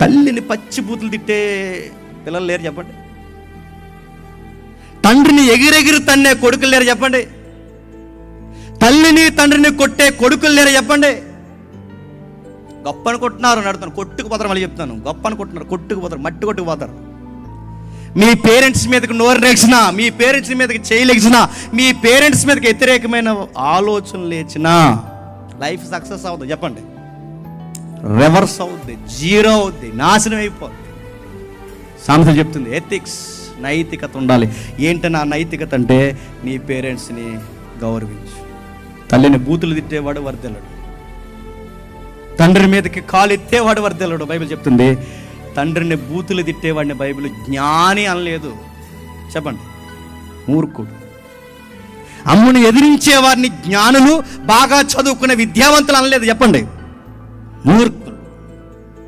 తల్లిని పచ్చి బూతులు తిట్టే పిల్లలు లేరు చెప్పండి. తండ్రిని ఎగిరెగిరి తన్నే కొడుకులు లేరు చెప్పండి. తల్లిని తండ్రిని కొట్టే కొడుకులు లేరు చెప్పండి. గొప్ప అనుకుంటున్నారు నడుతాను కొట్టుకుపోతారు మళ్ళీ చెప్తాను. గొప్ప అనుకుంటున్నారు కొట్టుకుపోతారు మట్టి కొట్టుకుపోతారు మీ పేరెంట్స్ మీదకి నోరు మీ పేరెంట్స్ మీదకి చేయలేగిసినా మీ పేరెంట్స్ మీదకి వ్యతిరేకమైన ఆలోచనలు లేచినా లైఫ్ సక్సెస్ అవుతుంది. చెప్పండి. రివర్స్ అవుద్ది జీరో అవుద్ది నాశనం అయిపోద్ది. సామెత చెప్తుంది ఎథిక్స్ నైతికత ఉండాలి. ఏంటి నా నైతికత అంటే నీ పేరెంట్స్ని గౌరవించు. తల్లిని బూతులు తిట్టేవాడు వర్దెల్లడు తండ్రి మీదకి కాలు ఎత్తేవాడు వర్దెల్లడు బైబిల్ చెప్తుంది. తండ్రిని బూతులు తిట్టేవాడిని బైబిల్ జ్ఞాని అనలేదు. చెప్పండి మూర్ఖుడు. అమ్ముని ఎదిరించేవారిని జ్ఞానులు బాగా చదువుకునే విద్యావంతులు అనలేదు. చెప్పండి. Miércoles.